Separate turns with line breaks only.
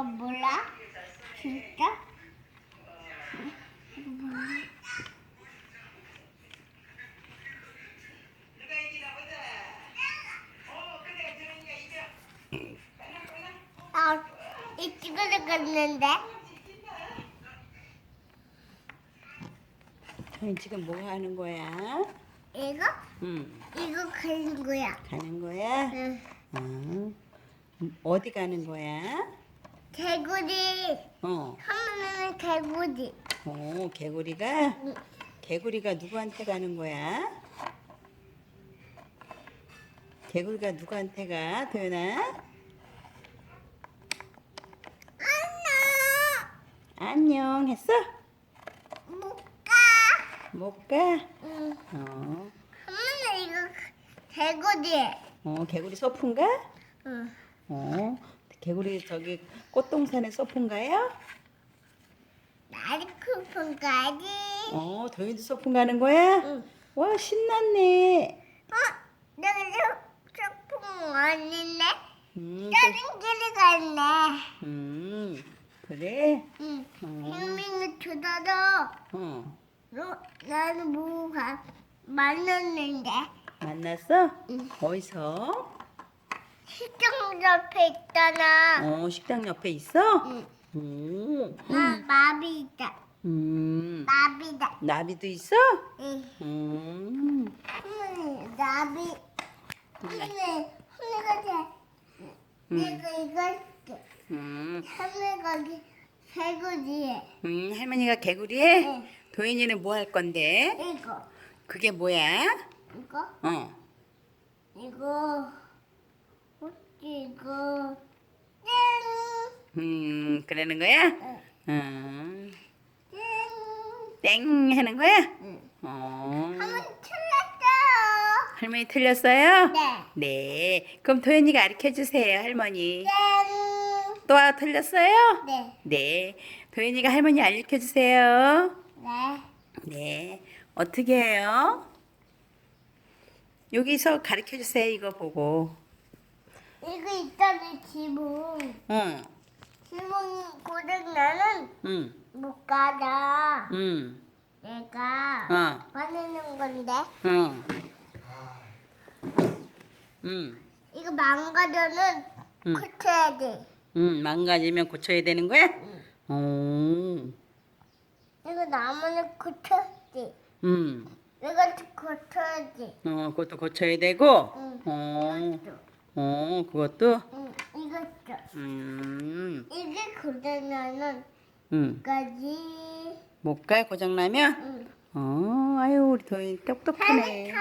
이거 몰라? 진짜? 이거 몰라? 아, 이 친구를 갔는데?
도현 지금 뭐 하는 거야?
이거?
응.
이거 가는 거야.
가는 거야?
응.
응. 어디 가는 거야?
개구리.
어.
하면은 개구리.
어, 개구리가?
응.
개구리가 누구한테 가는 거야? 개구리가 누구한테 가?
안녕.
안녕 했어?
못 가.
못 가?
응.
어.
하면은 이거 개구리.
어, 개구리 소풍가?
응.
어. 개구리 저기 꽃동산에 소풍가요?
나리 쿠폰 가지.
어, 도현이도 소풍 가는 거야?
응.
와, 신났네.
어? 내가 저 쿠폰 아니네?
음,
다른 길을 갔네.
그- 음, 그래?
응.
어.
형민이 주다도
어.
너, 나는 뭐가 만났는데
만났어?
응.
어디서?
시장 옆에 있잖아.
어, 식당 옆에 있어?
응.
오.
나 마비 있다.
음.
마비다.
나비도 있어?
응.
음.
음, 나비. 하늘, 하늘가 돼. 내가 이거 할게.
음.
하늘가 개구리에.
음, 할머니가 개구리 해?
응.
도현이는 뭐 할 건데?
이거,
그게 뭐야?
이거,
어.
이거, 짠!
음, 그러는 거야?
응.
음.
짠!
땡 하는 거야?
응.
어.
한번 틀렸어요.
할머니 틀렸어요?
네.
네. 그럼 도현이가 가르쳐 주세요, 할머니.
짠!
또 틀렸어요?
네.
네. 도현이가 할머니 알려 주세요.
네.
네. 어떻게 해요? 여기서 가르쳐 주세요, 이거 보고.
이거 있잖아, 지붕.
응.
지붕 고장 나는
응.
못 가다.
응.
내가
어.
만드는 건데
응. 응.
이거 망가져는
응.
고쳐야 돼.
응. 망가지면 고쳐야 되는 거야? 오.
이거 나무는 고쳐야지.
응.
이것도 고쳐야지.
어, 그것도 고쳐야 되고.
응.
어.
이것도.
어, 그것도.
응. 이것도.
음.
이게 고장나는
응.
까지.
못 가? 고장나면?
응.
어, 아유, 우리
산에
똑똑하네.